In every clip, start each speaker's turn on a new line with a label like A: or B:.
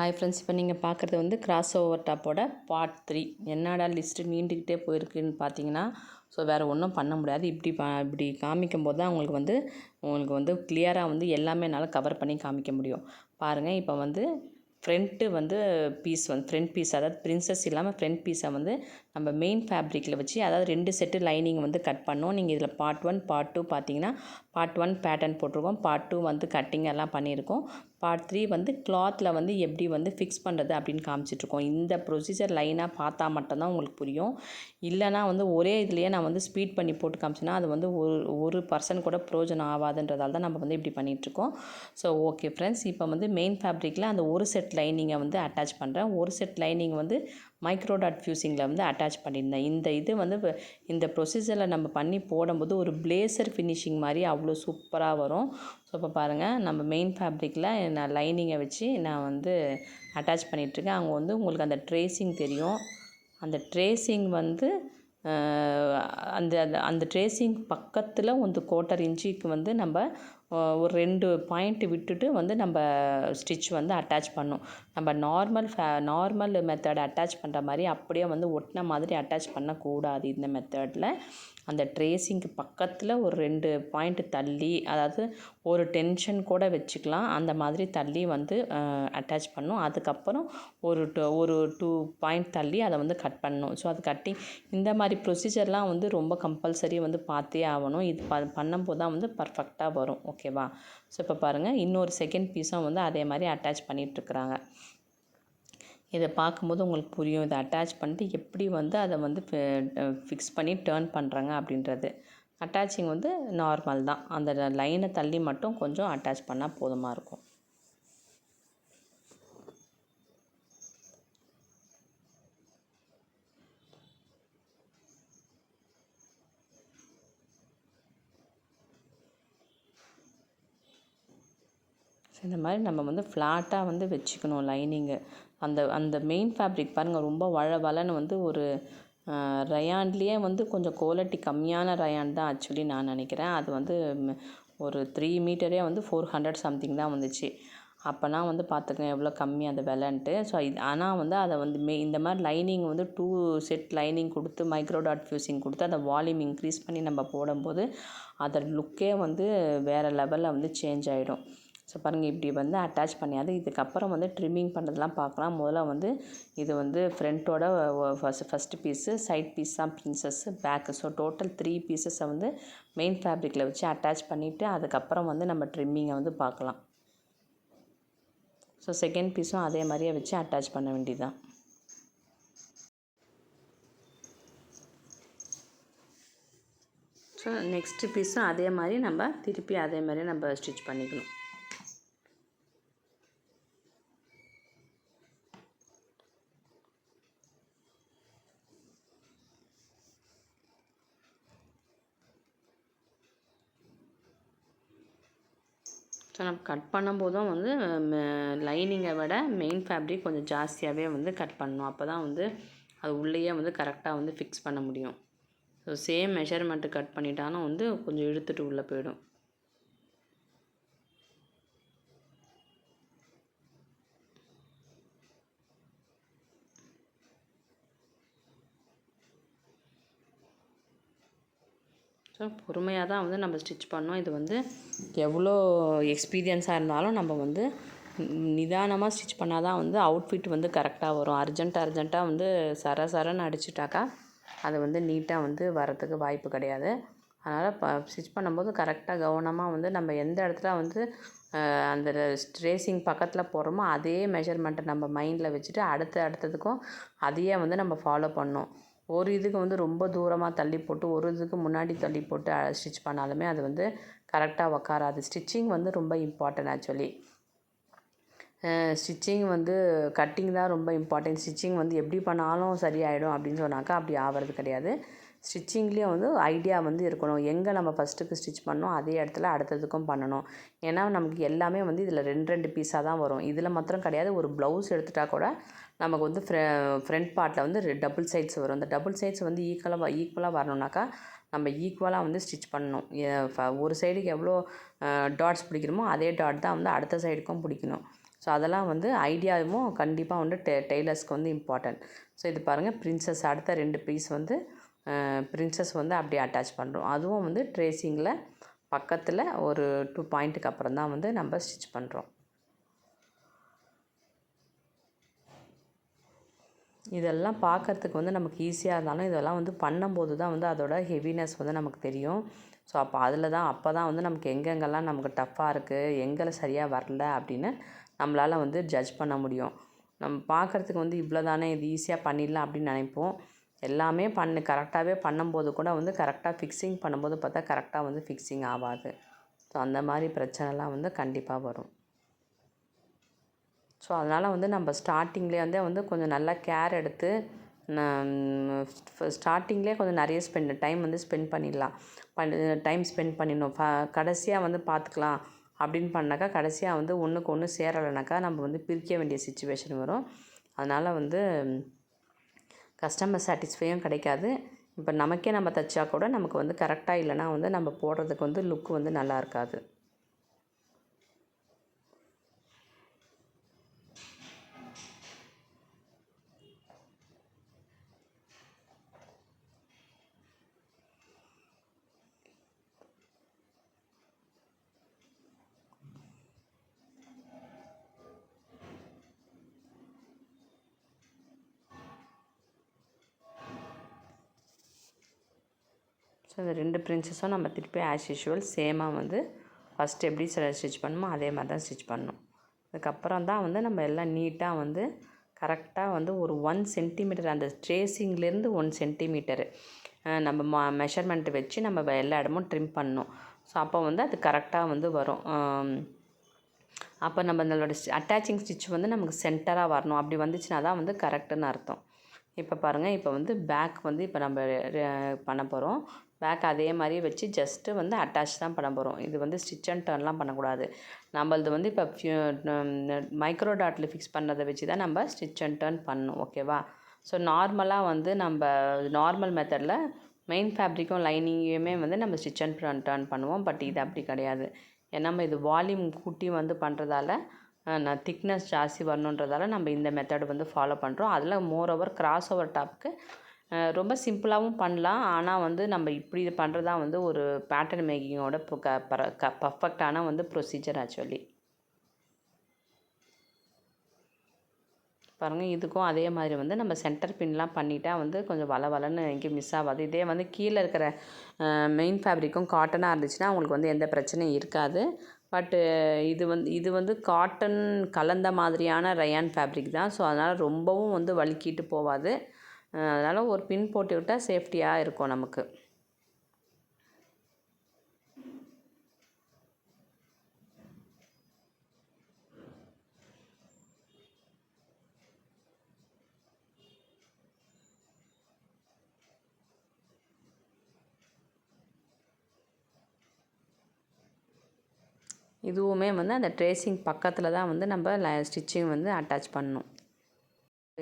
A: Hi friends இப்போ நீங்கள் பார்க்குறது வந்து கிராஸ் ஓவர் டாப்போட பார்ட் த்ரீ என்னடா லிஸ்ட்டு நீண்டுக்கிட்டே போயிருக்குன்னு பார்த்தீங்கன்னா ஸோ வேறு ஒன்றும் பண்ண முடியாது. இப்படி பா இப்படி காமிக்கும் போது தான் உங்களுக்கு வந்து உங்களுக்கு வந்து கிளியராக வந்து எல்லாமே என்னால் கவர் பண்ணி காமிக்க முடியும். பாருங்கள் இப்போ வந்து ஃப்ரண்ட்டு வந்து பீஸ் வந்து ஃப்ரண்ட் பீஸ் அதாவது பிரின்சஸ் இல்லாமல் ஃப்ரண்ட் பீஸை வந்து நம்ம மெயின் ஃபேப்ரிக்கில் வச்சு அதாவது ரெண்டு செட்டு லைனிங் வந்து கட் பண்ணோம் நீங்கள் இதில் பார்ட் ஒன் பார்ட் டூ பார்த்தீங்கன்னா பார்ட் ஒன் பேட்டர்ன் போட்டிருக்கோம். பார்ட் டூ வந்து கட்டிங் எல்லாம் பண்ணியிருக்கோம். பார்ட் த்ரீ வந்து கிளாத்தில் வந்து எப்படி வந்து ஃபிக்ஸ் பண்ணுறது அப்படின்னு காமிச்சிட்ருக்கோம் இந்த ப்ரொசீஜர் லைனாக பார்த்தா மட்டும்தான் உங்களுக்கு புரியும். இல்லைனா வந்து ஒரே இதுலேயே நான் வந்து ஸ்பீட் பண்ணி போட்டு காமிச்சேன்னா அது வந்து ஒரு ஒரு பர்சன் கூட ப்ரோஜனம் ஆகாதுன்றதால தான் நம்ம வந்து இப்படி பண்ணிகிட்ருக்கோம் ஸோ ஓகே ஃப்ரெண்ட்ஸ் இப்போ வந்து மெயின் ஃபேப்ரிக்கில் அந்த ஒரு செட் லைனிங்கை வந்து அட்டாச் பண்ணுறேன் ஒரு செட் லைனிங் வந்து மைக்ரோ டாட் ஃபியூசிங்கில் வந்து அட்டாச் பண்ணியிருந்தேன். இந்த இது வந்து இந்த ப்ரொசீஜரில் நம்ம பண்ணி போடும்போது ஒரு பிளேசர் ஃபினிஷிங் மாதிரி அவ்வளோ சூப்பராக வரும். ஸோ இப்போ பாருங்கள் நம்ம மெயின் ஃபேப்ரிக்கில் நான் லைனிங்கை வச்சு நான் வந்து அட்டாச் பண்ணிகிட்ருக்கேன் அங்கே வந்து உங்களுக்கு அந்த ட்ரேசிங் தெரியும். அந்த ட்ரேசிங் வந்து அந்த அந்த ட்ரேசிங் பக்கத்தில் வந்து கோட்டர் இன்ச்சுக்கு வந்து நம்ம ஒரு ரெண்டு பாயிண்ட் விட்டுட்டு வந்து நம்ம ஸ்டிச் வந்து அட்டாச் பண்ணும். நம்ம நார்மல் ஃபே நார்மல் மெத்தட் அட்டாச் பண்ணுற மாதிரி அப்படியே வந்து ஒட்டின மாதிரி அட்டாச் பண்ணக்கூடாது இந்த மெத்தடில் அந்த ட்ரேசிங்க்கு பக்கத்தில் ஒரு ரெண்டு பாயிண்ட் தள்ளி அதாவது ஒரு டென்ஷன் கூட வச்சுக்கலாம். அந்த மாதிரி தள்ளி வந்து அட்டாச் பண்ணும். அதுக்கப்புறம் ஒரு டூ ஒரு டூ பாயிண்ட் தள்ளி அதை வந்து கட் பண்ணணும் ஸோ அது கட்டிங் இந்த மாதிரி ப்ரொசீஜர்லாம் வந்து ரொம்ப கம்பல்சரி வந்து பார்த்தே ஆகணும். இது ப பண்ணும்போது தான் வந்து பர்ஃபெக்டாக வரும். ஓகேவா ஸோ இப்போ பாருங்கள் இன்னொரு செகண்ட் பீஸும் வந்து அதே மாதிரி அட்டாச் பண்ணிகிட்ருக்குறாங்க இதை பார்க்கும்போது உங்களுக்கு புரியும். இதை அட்டாச் பண்ணிட்டு எப்படி வந்து அதை வந்து ஃபிக்ஸ் பண்ணி டேர்ன் பண்ணுறாங்க அப்படின்றது. அட்டாச்சிங் வந்து நார்மல் தான். அந்த லைனை தள்ளி மட்டும் கொஞ்சம் அட்டாச் பண்ணால் போதுமாக இருக்கும். இந்த மாதிரி நம்ம வந்து ஃப்ளாட்டாக வந்து வச்சுக்கணும் லைனிங்கு அந்த அந்த மெயின் ஃபேப்ரிக் பாருங்கள் ரொம்ப வள வளன்னு வந்து ஒரு ரயான்லேயே வந்து கொஞ்சம் குவாலிட்டி கம்மியான ரயான் தான் ஆக்சுவலி நான் நினைக்கிறேன். அது வந்து ஒரு த்ரீ மீட்டரே வந்து ஃபோர் ஹண்ட்ரட் சம்திங் தான் வந்துச்சு. அப்போனா வந்து பார்த்துக்கங்க எவ்வளோ கம்மி அந்த விலைன்ட்டு. ஸோ இது ஆனால் வந்து அதை வந்து மே இந்த மாதிரி லைனிங் வந்து டூ செட் லைனிங் கொடுத்து மைக்ரோ டாட் ஃபியூசிங் கொடுத்து அதை வால்யூம் இன்க்ரீஸ் பண்ணி நம்ம போடும்போது அதோட லுக்கே வந்து வேறு லெவலில் வந்து சேஞ்ச் ஆகிடும் ஸோ பாருங்கள் இப்படி வந்து அட்டாச் பண்ணியாது இதுக்கப்புறம் வந்து ட்ரிம்மிங் பண்ணுறதுலாம் பார்க்கலாம். முதல்ல வந்து இது வந்து ஃப்ரண்ட்டோட first first piece side piece தான் princess back so total three பீசஸை வந்து மெயின் ஃபேப்ரிக்கில் வச்சு அட்டாச் பண்ணிவிட்டு அதுக்கப்புறம் வந்து நம்ம ட்ரிம்மிங்கை வந்து பார்க்கலாம். ஸோ செகண்ட் பீஸும் அதே மாதிரியே வச்சு அட்டாச் பண்ண வேண்டியதுதான். ஸோ நெக்ஸ்ட்டு பீஸும் அதே மாதிரி நம்ம திருப்பி அதே மாதிரி நம்ம ஸ்டிச் பண்ணிக்கணும். ஸோ நம்ம கட் பண்ணும்போதும் வந்து லைனிங்கை விட மெயின் ஃபேப்ரிக் கொஞ்சம் ஜாஸ்தியாகவே வந்து கட் பண்ணணும். அப்போ தான் வந்து அது உள்ளேயே வந்து கரெக்டாக வந்து ஃபிக்ஸ் பண்ண முடியும். ஸோ சேம் மெஷர்மெண்ட்டு கட் பண்ணிட்டாலும் வந்து கொஞ்சம் இழுத்துட்டு உள்ளே போயிடும். ஸோ பொறுமையாக தான் வந்து நம்ம ஸ்டிச் பண்ணோம். இது வந்து எவ்வளோ எக்ஸ்பீரியன்ஸாக இருந்தாலும் நம்ம வந்து நிதானமாக ஸ்டிச் பண்ணால் தான் வந்து அவுட்ஃபிட் வந்து கரெக்டாக வரும். அர்ஜென்ட் அர்ஜென்ட்டாக வந்து சர சரன்னு அடிச்சுட்டாக்கா அது வந்து நீட்டாக வந்து வரத்துக்கு வாய்ப்பு கிடையாது. அதனால் ப ஸ்டிச் பண்ணும்போது கரெக்டாக கவனமாக வந்து நம்ம எந்த இடத்துல வந்து அந்த ட்ரேசிங் பக்கத்தில் போகிறோமோ அதே மெஷர்மெண்ட்டை நம்ம மைண்டில் வச்சுட்டு அடுத்த அடுத்ததுக்கும் அதையே வந்து நம்ம ஃபாலோ பண்ணோம் ஒரு இதுக்கு வந்து ரொம்ப தூரமாக தள்ளி போட்டு ஒரு இதுக்கு முன்னாடி தள்ளி போட்டு ஸ்டிச் பண்ணாலுமே அது வந்து கரெக்டாக உக்காராது. ஸ்டிச்சிங் வந்து ரொம்ப இம்பார்ட்டன்ட் ஆக்சுவலி ஸ்டிச்சிங் வந்து கட்டிங் தான் ரொம்ப இம்பார்ட்டன்ட் ஸ்டிச்சிங் வந்து எப்படி பண்ணாலும் சரியாயிடும் அப்படின்னு சொன்னாக்கா அப்படி ஆகிறது கிடையாது. ஸ்டிச்சிங்லேயும் வந்து ஐடியா வந்து இருக்கணும். எங்கே நம்ம ஃபஸ்ட்டுக்கு ஸ்டிச் பண்ணோம் அதே இடத்துல அடுத்ததுக்கும் பண்ணணும். ஏன்னா நமக்கு எல்லாமே வந்து இதில் ரெண்டு ரெண்டு பீஸாக தான் வரும். இதில் மாத்திரம் கிடையாது. ஒரு ப்ளவுஸ் எடுத்துட்டால் கூட நமக்கு வந்து ஃப்ர ஃப்ரண்ட் பார்ட்டில் வந்து டபுள் சைட்ஸ் வரும். அந்த டபுள் சைட்ஸ் வந்து ஈக்குவலாக ஈக்குவலாக வரணுன்னாக்கா நம்ம ஈக்குவலாக வந்து ஸ்டிச் பண்ணணும். ஒரு சைடுக்கு எவ்வளோ டாட்ஸ் பிடிக்கிறோமோ அதே டாட் தான் வந்து அடுத்த சைடுக்கும் பிடிக்கணும். ஸோ அதெல்லாம் வந்து ஐடியாவும் கண்டிப்பாக வந்து டெ டெய்லர்ஸ்க்கு வந்து இம்பார்ட்டன்ட் ஸோ இது பாருங்கள் பிரின்சஸ் அடுத்த ரெண்டு பீஸ் வந்து பிரின்சஸ் வந்து அப்படியே அட்டாச் பண்ணுறோம் அதுவும் வந்து ட்ரேசிங்கில் பக்கத்தில் ஒரு டூ பாயிண்ட்டுக்கு அப்புறம் தான் வந்து நம்ம ஸ்டிச் பண்ணுறோம் இதெல்லாம் பார்க்குறதுக்கு வந்து நமக்கு ஈஸியாக இருந்தாலும் இதெல்லாம் வந்து பண்ணும்போது தான் வந்து அதோட ஹெவினஸ் வந்து நமக்கு தெரியும். ஸோ அப்போ அதில் தான் அப்போ தான் வந்து நமக்கு எங்கெங்கெல்லாம் நமக்கு டஃப்பாக இருக்குது எங்களை சரியாக வரல அப்படின்னு நம்மளால் வந்து ஜட்ஜ் பண்ண முடியும். நம்ம பார்க்குறதுக்கு வந்து இவ்வளோ தானே இது ஈஸியாக பண்ணிடலாம் அப்படின்னு நினைப்போம். எல்லாமே பண்ணு கரெக்டாகவே பண்ணும்போது கூட வந்து கரெக்டாக ஃபிக்ஸிங் பண்ணும்போது பார்த்தா கரெக்டாக வந்து ஃபிக்ஸிங் ஆகாது. ஸோ அந்த மாதிரி பிரச்சனைலாம் வந்து கண்டிப்பாக வரும். ஸோ அதனால் வந்து நம்ம ஸ்டார்டிங்லேயே வந்து வந்து கொஞ்சம் நல்லா கேர் எடுத்து ஸ்டார்டிங்லேயே கொஞ்சம் நிறைய ஸ்பெண்ட் டைம் வந்து ஸ்பெண்ட் பண்ணிடலாம். பண்ணி டைம் ஸ்பெண்ட் பண்ணிடணும். ஃப கடைசியாக வந்து பார்த்துக்கலாம் அப்படின்னு பண்ணாக்கா கடைசியாக வந்து ஒன்றுக்கு ஒன்று சேரலைனாக்கா நம்ம வந்து பிரிக்க வேண்டிய சுச்சுவேஷன் வரும். அதனால் வந்து கஸ்டமர் சாட்டிஸ்ஃபையும் கிடைக்காது. இப்போ நமக்கே நம்ம தைச்சா கூட நமக்கு வந்து கரெக்டாக இல்லைனா வந்து நம்ம போடுறதுக்கு வந்து லுக் வந்து நல்லா இருக்காது. இந்த நம்ம திருப்பி ஆஸ் யூஷுவல் சேமாக வந்து ஃபஸ்ட்டு எப்படி ஸ்டிச் பண்ணணுமோ அதே மாதிரி தான் ஸ்டிச் பண்ணணும் அதுக்கப்புறம் தான் வந்து நம்ம எல்லாம் நீட்டாக வந்து கரெக்டாக வந்து ஒரு ஒன் சென்டிமீட்டர் அந்த ட்ரேசிங்லேருந்து ஒன் சென்டிமீட்டரு நம்ம ம மெஷர்மெண்ட்டு வச்சு நம்ம எல்லா இடமும் ட்ரிம் பண்ணணும் ஸோ அப்போ வந்து அது கரெக்டாக வந்து வரும். அப்போ நம்ம நம்மளோட அட்டாச்சிங் ஸ்டிச் வந்து நமக்கு சென்டராக வரணும். அப்படி வந்துச்சுன்னா தான் வந்து கரெக்டுன்னு அர்த்தம். இப்போ பாருங்கள் இப்போ வந்து பேக் வந்து இப்போ நம்ம பண்ண போகிறோம் பேக் அதே மாதிரி வச்சு ஜஸ்ட்டு வந்து அட்டாச் தான் பண்ண போகிறோம் இது வந்து ஸ்டிச் அண்ட் டர்ன்லாம் பண்ணக்கூடாது. நம்மளது வந்து இப்போ மைக்ரோ டாட்டில் ஃபிக்ஸ் பண்ணதை வச்சு தான் நம்ம ஸ்டிச் அண்ட் டர்ன் பண்ணணும் ஓகேவா ஸோ நார்மலாக வந்து நம்ம நார்மல் மெத்தடில் மெயின் ஃபேப்ரிக்கும் லைனிங்கையுமே வந்து நம்ம ஸ்டிச் அண்ட் டர்ன் பண்ணுவோம். பட் இது அப்படி கிடையாது. ஏன்னா நம்ம இது வால்யூம் கூட்டி வந்து பண்ணுறதால நான் திக்னஸ் ஜாஸ்தி வரணுன்றதால நம்ம இந்த மெத்தட் வந்து ஃபாலோ பண்ணுறோம் அதில் மோர் ஓவர் கிராஸ் ஓவர் டாப்க்கு ரொம்ப சிம்பிளாகவும் பண்ணலாம். ஆனால் வந்து நம்ம இப்படி பண்ணுறது தான் வந்து ஒரு பேட்டர்ன் மேக்கிங்கோட க பர க பர்ஃபெக்டான வந்து ப்ரொசீஜர் ஆக்சுவலி பாருங்கள் இதுக்கும் அதே மாதிரி வந்து நம்ம சென்டர் பின்லாம் பண்ணிட்டா வந்து கொஞ்சம் வள வளன்னு எங்கேயும் மிஸ் ஆகாது. இதே வந்து கீழே இருக்கிற மெயின் ஃபேப்ரிக்கும் காட்டனாக இருந்துச்சுன்னா உங்களுக்கு வந்து எந்த பிரச்சனையும் இருக்காது. பட்டு இது வந்து இது வந்து காட்டன் கலந்த மாதிரியான ரயான் ஃபேப்ரிக் தான். ஸோ அதனால் ரொம்பவும் வந்து வழுக்கிட்டு போகாது. அதனால் ஒரு பின் போட்டு விட்டால் சேஃப்டியாக இருக்கும் நமக்கு. இதுவுமே வந்து அந்த ட்ரேசிங் பக்கத்தில் தான் வந்து நம்ம ஸ்டிச்சிங் வந்து அட்டாச் பண்ணணும்.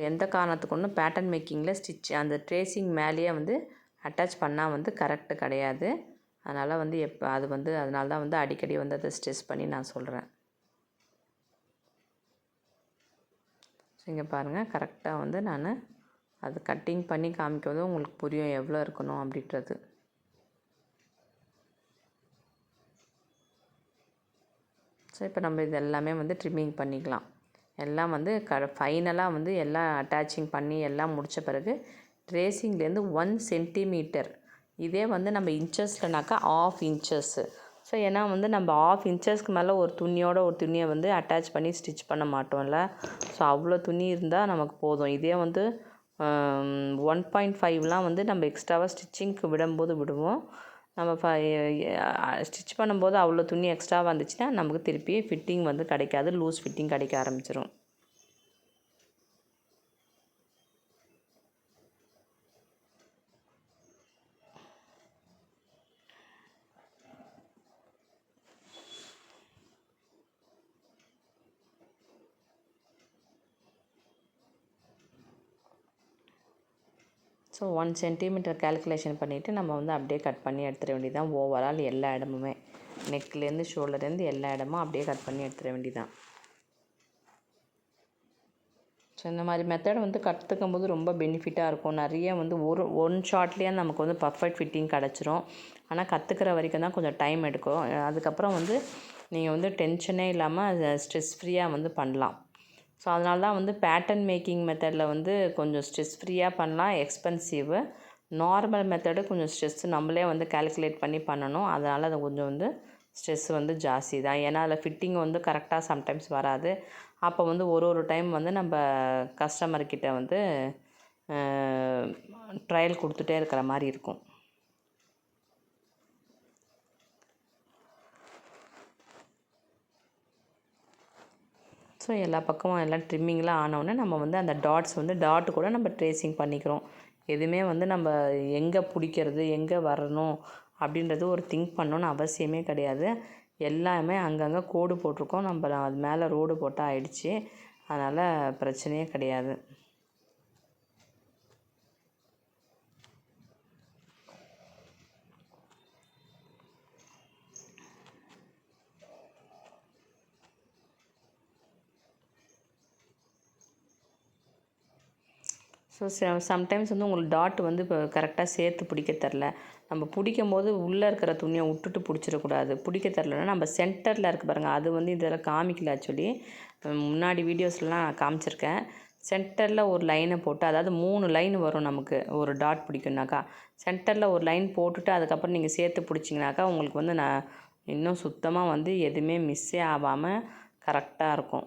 A: எந்த காரணத்துக்கு ஒன்றும் பேட்டர்ன் மேக்கிங்கில் ஸ்டிச் அந்த ட்ரேசிங் மேலேயே வந்து அட்டாச் பண்ணால் வந்து கரெக்டு கிடையாது. அதனால் வந்து எப்போ அது வந்து அதனால தான் வந்து அடிக்கடி வந்து அதை ஸ்ட்ரெஸ் பண்ணி நான் சொல்கிறேன் இங்கே பாருங்கள் கரெக்டாக வந்து நான் அது கட்டிங் பண்ணி காமிக்கிறது உங்களுக்கு புரியும் எவ்வளோ இருக்கணும் அப்படின்றது. ஸோ இப்போ நம்ம இது எல்லாமே வந்து ட்ரிம்மிங் பண்ணிக்கலாம். எல்லாம் வந்து க ஃபைனலாக வந்து எல்லாம் அட்டாச்சிங் பண்ணி எல்லாம் முடித்த பிறகு ட்ரேசிங்லேருந்து ஒன் சென்டிமீட்டர் இதே வந்து நம்ம இன்ச்சஸ்லனாக்கா ஆஃப் இன்ச்சஸ்ஸு ஸோ ஏன்னா வந்து நம்ம ஆஃப் இன்ச்சஸ்க்கு மேலே ஒரு துணியோட ஒரு துணியை வந்து அட்டாச் பண்ணி ஸ்டிச் பண்ண மாட்டோம்ல. ஸோ அவ்வளோ துணி இருந்தால் நமக்கு போதும். இதே வந்து ஒன் பாயிண்ட் ஃபைவ்லாம் வந்து நம்ம எக்ஸ்ட்ராவாக ஸ்டிச்சிங்க்கு விடும்போது விடுவோம். நம்ம ஃப ஸ்டிச் பண்ணும்போது அவ்வளோ துணி எக்ஸ்ட்ரா வந்துச்சுன்னா நமக்கு திருப்பி ஃபிட்டிங் வந்து கிடைக்காது. லூஸ் ஃபிட்டிங் கிடைக்க ஆரம்பிச்சிரும். ஸோ ஒன் சென்டிமீட்டர் கேல்குலேஷன் பண்ணிவிட்டு நம்ம வந்து அப்படியே கட் பண்ணி எடுத்துட வேண்டியதான் ஓவரால் எல்லா இடமுமே. நெக்லேருந்து ஷோல்டர்லேருந்து எல்லா இடமும் அப்படியே கட் பண்ணி எடுத்துட வேண்டியதான் ஸோ இந்த மாதிரி மெத்தட் வந்து கற்றுக்கும் போது ரொம்ப பெனிஃபிட்டாக இருக்கும். நிறைய வந்து ஒரு ஒன் ஷார்ட்லேயே நமக்கு வந்து பர்ஃபெக்ட் ஃபிட்டிங் கிடச்சிரும். ஆனால் கற்றுக்கிற வரைக்கும் தான் கொஞ்சம் டைம் எடுக்கும். அதுக்கப்புறம் வந்து நீங்கள் வந்து டென்ஷனே இல்லாமல் ஸ்ட்ரெஸ் ஃப்ரீயாக வந்து பண்ணலாம். ஸோ அதனால தான் வந்து பேட்டர்ன் மேக்கிங் மெத்தடில் வந்து கொஞ்சம் ஸ்ட்ரெஸ் ஃப்ரீயாக பண்ணலாம். எக்ஸ்பென்சிவு நார்மல் மெத்தடு கொஞ்சம் ஸ்ட்ரெஸ் நம்மளே வந்து கால்குலேட் பண்ணி பண்ணணும். அதனால் அது கொஞ்சம் வந்து ஸ்ட்ரெஸ் வந்து ஜாஸ்தி தான். ஏன்னா அதில் ஃபிட்டிங் வந்து கரெக்டாக சம்டைம்ஸ் வராது. அப்போ வந்து ஒரு ஒரு டைம் வந்து நம்ம கஸ்டமர்கிட்ட வந்து ட்ரையல் கொடுத்துட்டே இருக்கிற மாதிரி இருக்கும். ஸோ எல்லா பக்கமும் எல்லாம் ட்ரிம்மிங்லாம் ஆனவுடனே நம்ம வந்து அந்த டாட்ஸ் வந்து டாட் கூட நம்ம ட்ரேசிங் பண்ணிக்கிறோம். எதுவுமே வந்து நம்ம எங்கே பிடிக்கிறது எங்கே வரணும் அப்படின்றது ஒரு திங்க் பண்ணணுன்னு அவசியமே கிடையாது. எல்லாமே அங்கங்கே கோடு போட்டிருக்கோம். நம்ம அது மேலே ரோடு போட்டால் ஆயிடுச்சு. அதனால் பிரச்சனையே கிடையாது. ஸோ சம்டைம்ஸ் வந்து உங்களுக்கு டாட் வந்து இப்போ கரெக்டாக சேர்த்து பிடிக்க தெரில நம்ம பிடிக்கும் போது உள்ளே இருக்கிற துணியை விட்டுட்டு பிடிச்சிடக்கூடாது பிடிக்க தெரிலன்னா நம்ம சென்டரில் இருக்க பாருங்கள் அது வந்து இதில் காமிக்கல ஆக்சுவலி முன்னாடி வீடியோஸ்லாம் நான் காமிச்சிருக்கேன். சென்டரில் ஒரு லைனை போட்டு அதாவது மூணு லைன் வரும் நமக்கு ஒரு டாட் பிடிக்கும்னாக்கா. சென்டரில் ஒரு லைன் போட்டுட்டு அதுக்கப்புறம் நீங்கள் சேர்த்து பிடிச்சிங்கனாக்கா உங்களுக்கு வந்து நான் இன்னும் சுத்தமாக வந்து எதுவுமே மிஸ்ஸே ஆகாமல் கரெக்டாக இருக்கும்.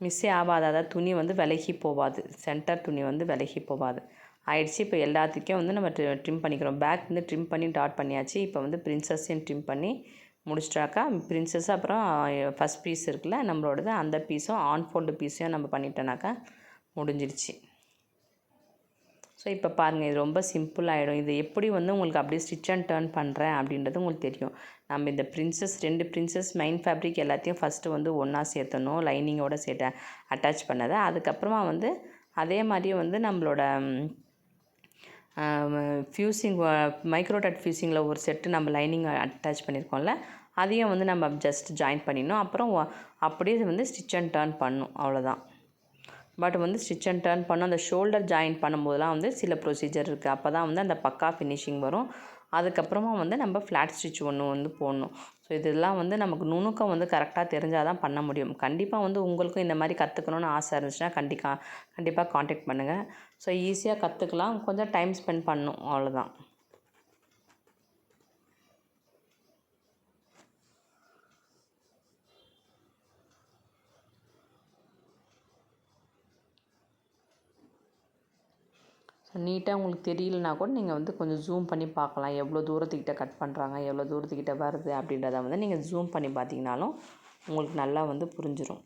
A: மிஸ்ஸே ஆகாது அதாவது துணி வந்து விலகி போகாது சென்டர் துணி வந்து விலகி போகாது ஆயிடுச்சு. இப்போ எல்லாத்துக்கும் வந்து நம்ம ட்ரிம் பண்ணிக்கிறோம். பேக் வந்து ட்ரிம் பண்ணி டாட் பண்ணியாச்சு. இப்போ வந்து பிரின்சஸையும் ட்ரிம் பண்ணி முடிச்சிட்டாக்கா பிரின்சஸ் அப்புறம் ஃபஸ்ட் பீஸ் இருக்குல்ல நம்மளோடது அந்த பீஸும் ஆன் ஃபோல்டு பீஸையும் நம்ம பண்ணிட்டோனாக்கா முடிஞ்சிருச்சு. ஸோ இப்போ பாருங்கள் இது ரொம்ப சிம்பிள் ஆகிடும் இது எப்படி வந்து உங்களுக்கு அப்படியே ஸ்டிச் அண்ட் டேர்ன் பண்ணுறேன் அப்படின்றது உங்களுக்கு தெரியும். நம்ம இந்த பிரின்சஸ் ரெண்டு பிரின்சஸ் மெயின் ஃபேப்ரிக் எல்லாத்தையும் ஃபஸ்ட்டு வந்து ஒன்றா சேர்த்தணும் லைனிங்கோடு சேர்த்த அட்டாச் பண்ணதை. அதுக்கப்புறமா வந்து அதே மாதிரியே வந்து நம்மளோட ஃபியூசிங் மைக்ரோடட் ஃபியூசிங்கில் ஒரு செட்டு நம்ம லைனிங் அட்டாச் பண்ணியிருக்கோம்ல அதையும் வந்து நம்ம ஜஸ்ட் ஜாயின் பண்ணிடணும். அப்புறம் அப்படியே வந்து ஸ்டிச் அண்ட் டேர்ன் பண்ணும். அவ்வளோதான் பட் வந்து ஸ்டிச் அண்ட் டர்ன் பண்ண அந்த ஷோல்டர் ஜாயின் பண்ணும்போதெல்லாம் வந்து சில ப்ரொசீஜர் இருக்குது அப்போ தான் வந்து அந்த பக்கா ஃபினிஷிங் வரும். அதுக்கப்புறமா வந்து நம்ம ஃப்ளாட் ஸ்டிச் ஒன்று வந்து போடணும். ஸோ இதெல்லாம் வந்து நமக்கு நுணுக்கம் வந்து கரெக்டாக தெரிஞ்சால் தான் பண்ண முடியும். கண்டிப்பாக வந்து உங்களுக்கும் இந்த மாதிரி கற்றுக்கணுன்னு ஆசை இருந்துச்சுன்னா கண்டிப்பாக கண்டிப்பாக காண்டாக்ட் பண்ணுங்கள் ஸோ ஈஸியாக கற்றுக்கலாம் கொஞ்சம் டைம் ஸ்பெண்ட் பண்ணணும். அவ்வளோதான் நீட்டாக உங்களுக்கு தெரியலனா கூட நீங்கள் வந்து கொஞ்சம் ஜூம் பண்ணி பார்க்கலாம். எவ்வளோ தூரத்துக்கிட்ட கட் பண்ணுறாங்க எவ்வளோ தூரத்துக்கிட்ட வருது அப்படின்றத வந்து நீங்கள் ஜூம் பண்ணி பார்த்தீங்கனாலும் உங்களுக்கு நல்லா வந்து புரிஞ்சிடும்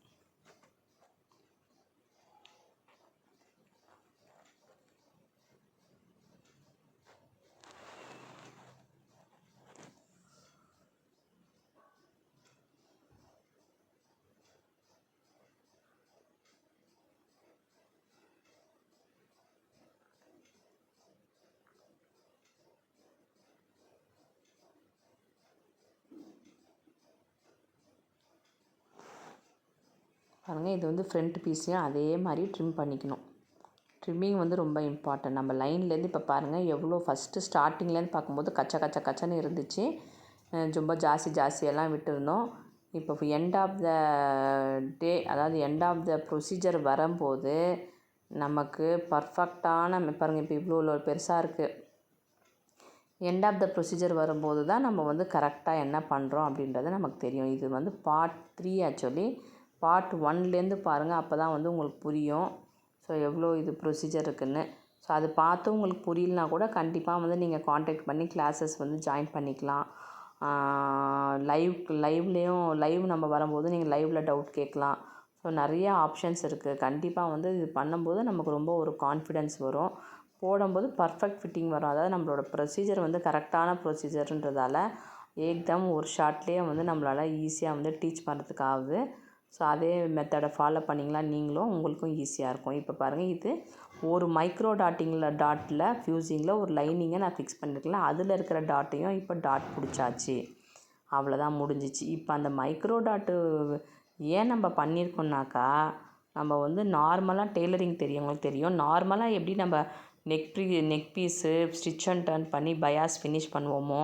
A: பாருங்கள் இது வந்து ஃப்ரண்ட் பீஸையும் அதே மாதிரி ட்ரிம் பண்ணிக்கணும். ட்ரிம்மிங் வந்து ரொம்ப இம்பார்ட்டன்ட் நம்ம லைன்லேருந்து இப்போ பாருங்கள் எவ்வளோ ஃபஸ்ட்டு ஸ்டார்டிங்லேருந்து பார்க்கும்போது கச்ச கச்ச கச்சன்னு இருந்துச்சு. ரொம்ப ஜாஸ்தி ஜாஸ்தியெல்லாம் விட்டுருந்தோம். இப்போ எண்ட் ஆஃப் த டே அதாவது எண்ட் ஆஃப் த ப்ரொசீஜர் வரும்போது நமக்கு பர்ஃபெக்டான பாருங்கள் இப்போ இவ்வளோ பெருசாக இருக்குது எண்ட் ஆஃப் த ப்ரொசீஜர் வரும்போது தான் நம்ம வந்து கரெக்டாக என்ன பண்ணுறோம் அப்படின்றது நமக்கு தெரியும். இது வந்து பார்ட் த்ரீ ஆக்சுவலி பார்ட் ஒன்லேருந்து பாருங்கள் அப்போ தான் வந்து உங்களுக்கு புரியும். ஸோ எவ்வளோ இது ப்ரொசீஜர் இருக்குதுன்னு ஸோ அது பார்த்து உங்களுக்கு புரியலனா கூட கண்டிப்பாக வந்து நீங்கள் காண்டாக்ட் பண்ணி கிளாஸஸ் வந்து ஜாயின் பண்ணிக்கலாம். லைவ் லைவ்லேயும் லைவ் நம்ம வரும்போது நீங்கள் லைவில் டவுட் கேட்கலாம். ஸோ நிறைய ஆப்ஷன்ஸ் இருக்குது கண்டிப்பாக வந்து இது பண்ணும்போது நமக்கு ரொம்ப ஒரு கான்ஃபிடென்ஸ் வரும். போடும்போது பர்ஃபெக்ட் ஃபிட்டிங் வரும். அதாவது நம்மளோட ப்ரொசீஜர் வந்து கரெக்டான ப்ரொசீஜர்ன்றதால ஏக்தம் ஒரு ஷார்ட்லேயே வந்து நம்மளால் ஈஸியாக வந்து டீச் பண்ணுறதுக்காகுது ஸோ அதே மெத்தடை ஃபாலோ பண்ணிங்களா? நீங்களும் உங்களுக்கும் ஈஸியாக இருக்கும். இப்போ பாருங்கள் இது ஒரு மைக்ரோ டாட்டிங்கில் டாட்டில் ஃப்யூசிங்கில் ஒரு லைனிங்கை நான் ஃபிக்ஸ் பண்ணியிருக்கேன் அதில் இருக்கிற டாட்டையும் இப்போ டாட் பிடிச்சாச்சு. அவ்வளோதான் முடிஞ்சிச்சு. இப்போ அந்த மைக்ரோ டாட்டு ஏன் நம்ம பண்ணியிருக்கோம்னாக்கா நம்ம வந்து நார்மலாக டெய்லரிங் தெரியவங்களுக்கு தெரியும். நார்மலாக எப்படி நம்ம neck free neck piece stitch and turn பண்ணி பயாஸ் ஃபினிஷ் பண்ணுவோமோ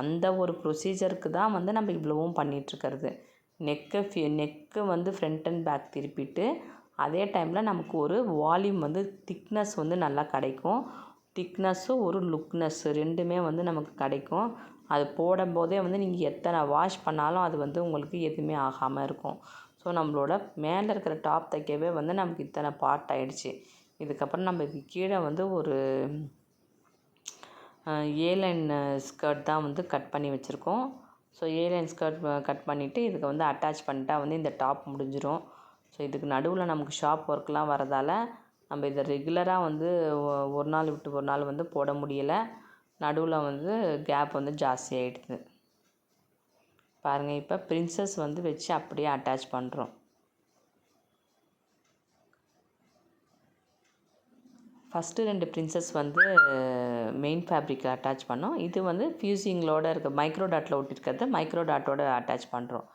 A: அந்த ஒரு ப்ரொசீஜருக்கு தான் வந்து நம்ம இவ்வளவும் பண்ணிகிட்ருக்கறது நெக்கை ஃபி நெக்கை வந்து ஃப்ரண்ட் அண்ட் பேக் திருப்பிட்டு அதே டைமில் நமக்கு ஒரு வால்யூம் வந்து திக்னஸ் வந்து நல்லா கிடைக்கும். திக்னஸ்ஸும் ஒரு லுக்னஸ்ஸு ரெண்டுமே வந்து நமக்கு கிடைக்கும். அது போடும்போதே வந்து நீங்கள் எத்தனை வாஷ் பண்ணாலும் அது வந்து உங்களுக்கு எதுவுமே ஆகாமல் இருக்கும். ஸோ நம்மளோட மேலே இருக்கிற டாப் தைக்கவே வந்து நமக்கு இத்தனை பார்ட் ஆகிடுச்சி இதுக்கப்புறம் நம்ம இதுக்கு கீழே வந்து ஒரு ஏலைன் ஸ்கர்ட் தான் வந்து கட் பண்ணி வச்சுருக்கோம். ஸோ ஏலைன் ஸ்கர்ட் கட் பண்ணிவிட்டு இதுக்கு வந்து அட்டாச் பண்ணிட்டா வந்து இந்த டாப் முடிஞ்சிடும் ஸோ இதுக்கு நடுவில் நமக்கு ஷாப் ஒர்க்லாம் வரதால் நம்ம இதை ரெகுலராக வந்து ஒரு நாள் விட்டு ஒரு நாள் வந்து போட முடியலை. நடுவில் வந்து கேப் வந்து ஜாஸ்தி ஆகிடுது பாருங்கள் இப்போ பிரின்சஸ் வந்து வச்சு அப்படியே அட்டாச் பண்ணுறோம் ஃபஸ்ட்டு ரெண்டு பிரின்சஸ் வந்து மெயின் ஃபேப்ரிக்கில் அட்டாச் பண்ணோம். இது வந்து ஃபியூசிங்களோட இருக்க மைக்ரோ டாட்டில் ஒட்டிருக்கிறத மைக்ரோ டாட்டோட அட்டாச் பண்ணுறோம்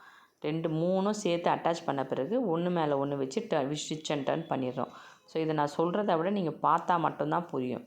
A: ரெண்டு மூணும் சேர்த்து அட்டாச் பண்ண பிறகு ஒன்று மேலே ஒன்று வச்சு ட ஸ்டிச் அண்ட் டர்ன் பண்ணிடுறோம். ஸோ இதை நான் சொல்கிறத விட நீங்கள் பார்த்தா மட்டும்தான் புரியும்.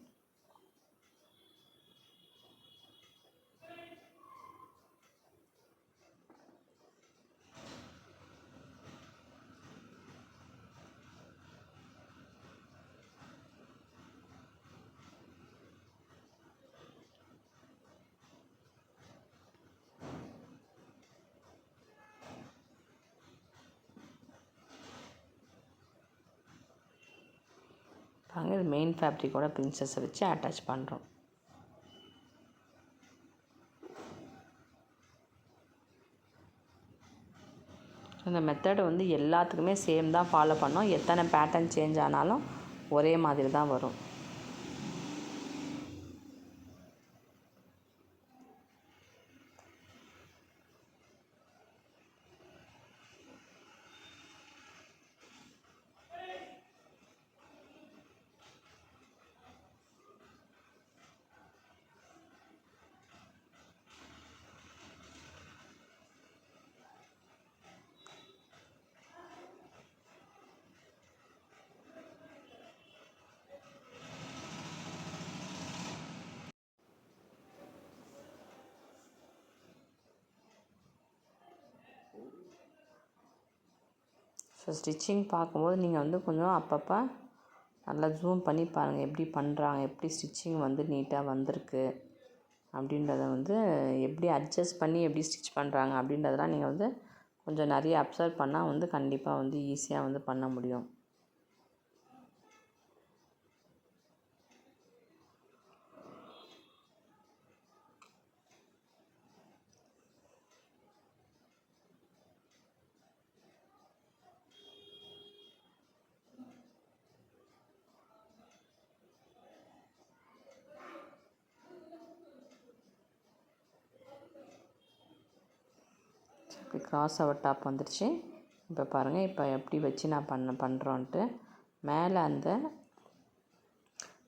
A: பாருங்க இது மெயின் ஃபேப்ரிக்கோட பிரின்சஸை வச்சு அட்டாச் பண்ணுறோம் இந்த மெத்தடை வந்து எல்லாத்துக்குமே சேம் தான் ஃபாலோ பண்ணோம். எத்தனை பேட்டர்ன் சேஞ்ச் ஆனாலும் ஒரே மாதிரி தான் வரும். ஸோ ஸ்டிச்சிங் பார்க்கும்போது நீங்கள் வந்து கொஞ்சம் அப்பப்போ நல்லா ஜூம் பண்ணி பாருங்கள் எப்படி பண்ணுறாங்க எப்படி ஸ்டிச்சிங் வந்து நீட்டாக வந்திருக்கு? அப்படின்றத வந்து எப்படி அட்ஜஸ்ட் பண்ணி எப்படி ஸ்டிச் பண்ணுறாங்க அப்படின்றதெல்லாம் நீங்கள் வந்து கொஞ்சம் நிறைய அப்சர்வ் பண்ணால் வந்து கண்டிப்பாக வந்து ஈஸியாக வந்து பண்ண முடியும். கிராஸ் அவர் டாப் வந்துடுச்சு இப்போ பாருங்கள் இப்போ எப்படி வச்சு நான் பண்ண பண்ணுறோன்ட்டு மேலே அந்த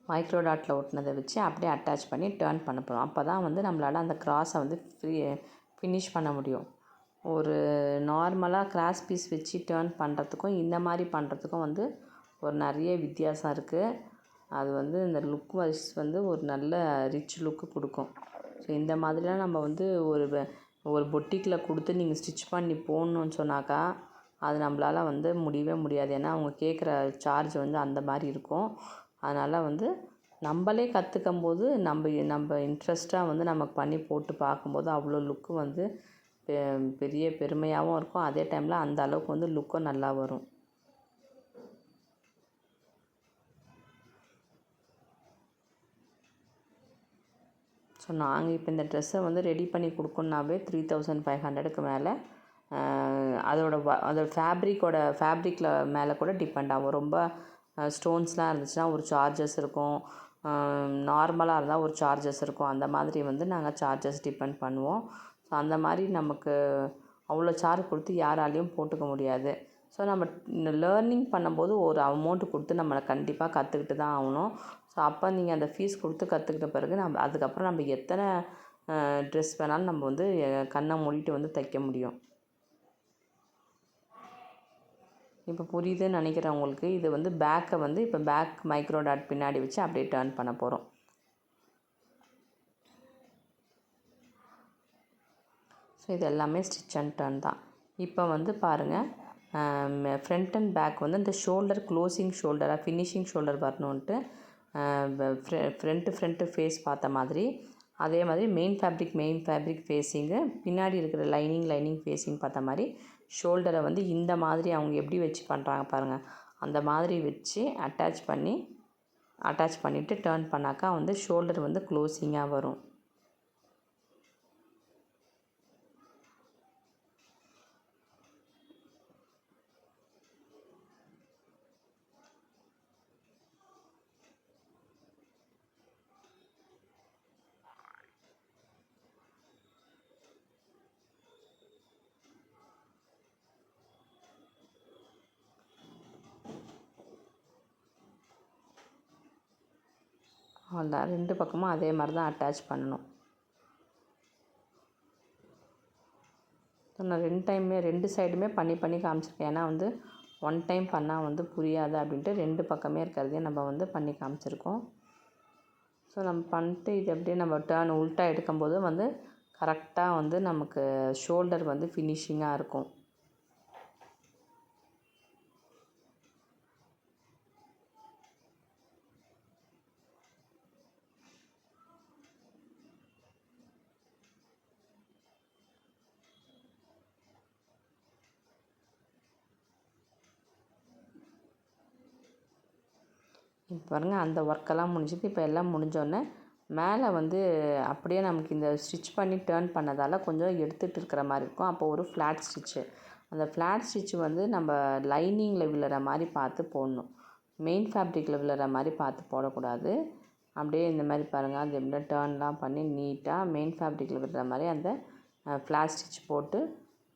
A: மைக்ரோ டாட்டில் ஒட்டினதை வச்சு அப்படியே அட்டாச் பண்ணி டேர்ன் பண்ண போகிறோம் அப்போ தான் வந்து நம்மளால் அந்த கிராஸை வந்து ஃப்ரீ ஃபினிஷ் பண்ண முடியும். ஒரு நார்மலாக கிராஸ் பீஸ் வச்சு டேர்ன் பண்ணுறதுக்கும் இந்த மாதிரி பண்ணுறதுக்கும் வந்து ஒரு நிறைய வித்தியாசம் இருக்குது அது வந்து இந்த லுக் வைஸ் வந்து ஒரு நல்ல ரிச் லுக்கு கொடுக்கும். ஸோ இந்த மாதிரிலாம் நம்ம வந்து ஒரு ஒரு பொட்டிக்கில் கொடுத்து நீங்கள் ஸ்டிச் பண்ணி போடணுன்னு சொன்னாக்கா அது நம்மளால் வந்து முடியவே முடியாது. ஏன்னா அவங்க கேட்குற சார்ஜ் வந்து அந்த மாதிரி இருக்கும். அதனால் வந்து நம்மளே கற்றுக்கும் போது நம்ம நம்ம இன்ட்ரெஸ்ட்டாக வந்து நமக்கு பண்ணி போட்டு பார்க்கும்போது அவ்வளோ லுக்கு வந்து பெ பெரிய பெருமையாகவும் இருக்கும். அதே டைமில் அந்த அளவுக்கு வந்து லுக்கும் நல்லா வரும். ஸோ நாங்கள் இப்போ இந்த ட்ரெஸ்ஸை வந்து ரெடி பண்ணி கொடுக்கணுன்னாவே த்ரீ தௌசண்ட் ஃபைவ் ஹண்ட்ரடுக்கு மேலே அதோட வ அதோட ஃபேப்ரிக்கோட ஃபேப்ரிக்கில் மேலே கூட டிபெண்ட் ஆகும். ரொம்ப ஸ்டோன்ஸ்லாம் இருந்துச்சுன்னா ஒரு சார்ஜஸ் இருக்கும். நார்மலாக இருந்தால் ஒரு சார்ஜஸ் இருக்கும். அந்த மாதிரி வந்து நாங்கள் சார்ஜஸ் டிபெண்ட் பண்ணுவோம். ஸோ அந்த மாதிரி நமக்கு அவ்வளோ சார்ஜ் கொடுத்து யாராலையும் போட்டுக்க முடியாது. ஸோ நம்ம லேர்னிங் பண்ணும்போது ஒரு அமௌண்ட்டு கொடுத்து நம்மளை கண்டிப்பாக கற்றுக்கிட்டு தான் ஆகணும். ஸோ அப்போ நீங்கள் அந்த ஃபீஸ் கொடுத்து கற்றுக்கிட்ட பிறகு நம்ம அதுக்கப்புறம் நம்ம எத்தனை ட்ரெஸ் வேணாலும் நம்ம வந்து கண்ணை மூடிட்டு வந்து தைக்க முடியும். இப்போ புரியுதுன்னு நினைக்கிறேன் உங்களுக்கு இது வந்து பேக்கை வந்து இப்போ பேக் மைக்ரோ டாட் பின்னாடி வச்சு அப்படியே டேர்ன் பண்ண போகிறோம் ஸோ இது எல்லாமே ஸ்டிச் அண்ட் டர்ன் தான். இப்போ வந்து பாருங்கள் ஃப்ரண்ட் அண்ட் பேக் வந்து இந்த ஷோல்டர் க்ளோசிங் ஷோல்டராக ஃபினிஷிங் ஷோல்டர் வரணுன்ட்டு ஃப்ரண்ட்டு ஃப்ரண்ட்டு ஃபேஸ் பார்த்த மாதிரி. அதே மாதிரி main fabric main fabric facing பின்னாடி இருக்கிற லைனிங் லைனிங் ஃபேஸிங் பார்த்த மாதிரி ஷோல்டரை வந்து இந்த மாதிரி அவங்க எப்படி வச்சு பண்ணுறாங்க பாருங்கள் அந்த மாதிரி வச்சு அட்டாச் பண்ணி அட்டாச் பண்ணிவிட்டு டேர்ன் பண்ணாக்கா வந்து ஷோல்டர் வந்து க்ளோஸிங்காக வரும். வந்தால் ரெண்டு பக்கமும் அதே மாதிரி தான் அட்டாச் பண்ணணும். நான் ரெண்டு டைமே ரெண்டு சைடுமே பண்ணி பண்ணி காமிச்சிருக்கேன். ஏன்னா வந்து ஒன் டைம் பண்ணால் வந்து புரியாது அப்படின்ட்டு ரெண்டு பக்கமே இருக்கிறதையும் நம்ம வந்து பண்ணி காமிச்சிருக்கோம். ஸோ நம்ம பண்ணிட்டு இது அப்படியே நம்ம டேர்ன் உல்ட்டா எடுக்கும்போது வந்து கரெக்டாக வந்து நமக்கு ஷோல்டர் வந்து ஃபினிஷிங்காக இருக்கும். பாருங்கள் அந்த ஒர்க்கெல்லாம் முடிஞ்சது. இப்போ எல்லாம் முடிஞ்சோடனே மேலே வந்து அப்படியே நமக்கு இந்த ஸ்டிச் பண்ணி டேர்ன் பண்ணதால் கொஞ்சம் எடுத்துகிட்டு இருக்கிற மாதிரி இருக்கும். அப்போ ஒரு ஃப்ளாட் ஸ்டிச்சு அந்த ஃப்ளாட் ஸ்டிச்சு வந்து நம்ம லைனிங்கில் விழுற மாதிரி பார்த்து போடணும். மெயின் ஃபேப்ரிக்கில் விழுற மாதிரி பார்த்து போடக்கூடாது. அப்படியே இந்த மாதிரி பாருங்கள் அது எப்படி டேர்ன்லாம் பண்ணி நீட்டாக மெயின் ஃபேப்ரிக்கில் விடுற மாதிரி அந்த ஃப்ளாட் ஸ்டிச் போட்டு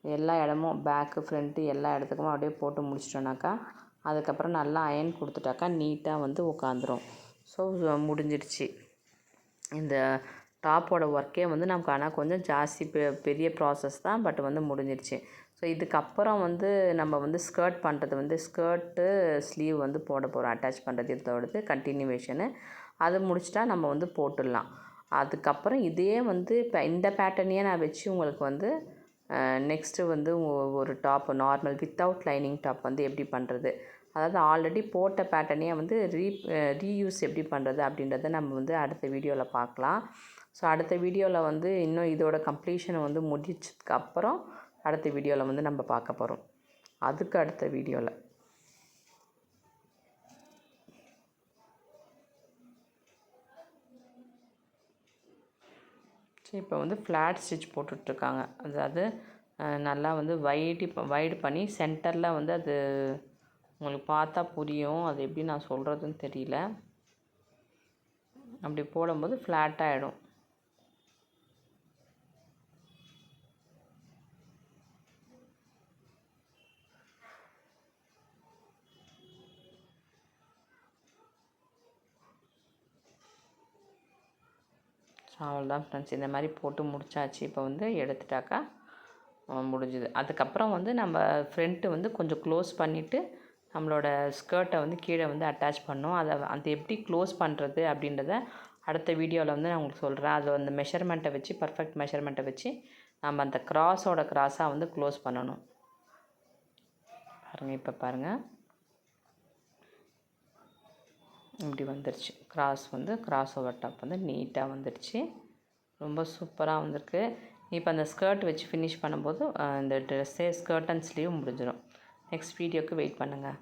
A: எல்லா இடமும் பேக்கு ஃப்ரண்ட்டு எல்லா இடத்துக்குமே அப்படியே போட்டு முடிச்சிட்டோன்னாக்கா அதுக்கப்புறம் நல்லா அயன் கொடுத்துட்டாக்கா நீட்டாக வந்து உட்காந்துரும் ஸோ முடிஞ்சிடுச்சு. இந்த டாப்போட ஒர்க்கே வந்து நமக்கு ஆனால் கொஞ்சம் ஜாஸ்தி பெ பெரிய ப்ராசஸ் தான் பட் வந்து முடிஞ்சிடுச்சு. ஸோ இதுக்கப்புறம் வந்து நம்ம வந்து ஸ்கர்ட் பண்ணுறது வந்து ஸ்கர்ட்டு ஸ்லீவ் வந்து போட போகிறோம் அட்டாச் பண்ணுறது இதோடது கண்டினியூவேஷனு அது முடிச்சிட்டா நம்ம வந்து போட்டுடலாம். அதுக்கப்புறம் இதே வந்து இப்போ இந்த பேட்டர்னையே நான் வச்சு உங்களுக்கு வந்து நெக்ஸ்ட்டு வந்து ஒரு top normal without lining top வந்து எப்படி பண்ணுறது அதாவது ஆல்ரெடி போட்ட பேட்டர்னே வந்து ரீ ரீயூஸ் எப்படி பண்ணுறது அப்படின்றத நம்ம வந்து அடுத்த வீடியோவில் பார்க்கலாம். ஸோ அடுத்த வீடியோவில் வந்து இன்னும் இதோட கம்ப்ளீஷனை வந்து முடிச்சதுக்கப்புறம் அடுத்த வீடியோவில் வந்து நம்ம பார்க்க போகிறோம் அதுக்கு அடுத்த வீடியோவில் இப்போ வந்து ஃப்ளாட் ஸ்டிச் போட்டுட்ருக்காங்க. அதாவது நல்லா வந்து வைடி வைடு பண்ணி சென்டரில் வந்து அது உங்களுக்கு பார்த்தா புரியும். அது எப்படி நான் சொல்கிறதுன்னு தெரியல. அப்படி போடும்போது ஃப்ளாட்டாகிடும் அவ்வளோதான் ஃப்ரெண்ட்ஸ் இந்த மாதிரி போட்டு முடிச்சாச்சு. இப்போ வந்து எடுத்துட்டாக்கா முடிஞ்சுது. அதுக்கப்புறம் வந்து நம்ம ஃப்ரண்ட்டு வந்து கொஞ்சம் க்ளோஸ் பண்ணிவிட்டு நம்மளோட ஸ்கர்ட்டை வந்து கீழே வந்து அட்டாச் பண்ணோம் அதை அது எப்படி க்ளோஸ் பண்ணுறது அப்படின்றத அடுத்த வீடியோவில் வந்து நான் உங்களுக்கு சொல்கிறேன் அதில் அந்த மெஷர்மெண்ட்டை வச்சு பர்ஃபெக்ட் மெஷர்மெண்ட்டை வச்சு நம்ம அந்த க்ராஸோட க்ராஸாக வந்து க்ளோஸ் பண்ணணும். பாருங்கள் இப்போ பாருங்கள் இப்படி வந்துடுச்சு கிராஸ் வந்து கிராஸ் ஓவர் டாப் வந்து நீட்டாக வந்துடுச்சு ரொம்ப சூப்பராக வந்திருக்கு. இப்போ அந்த ஸ்கர்ட் வச்சு ஃபினிஷ் பண்ணும்போது இந்த ட்ரெஸ்ஸே ஸ்கர்ட் அண்ட் ஸ்லீவ் முடிஞ்சிடும் நெக்ஸ்ட் வீடியோக்கு வெயிட் பண்ணுங்கள்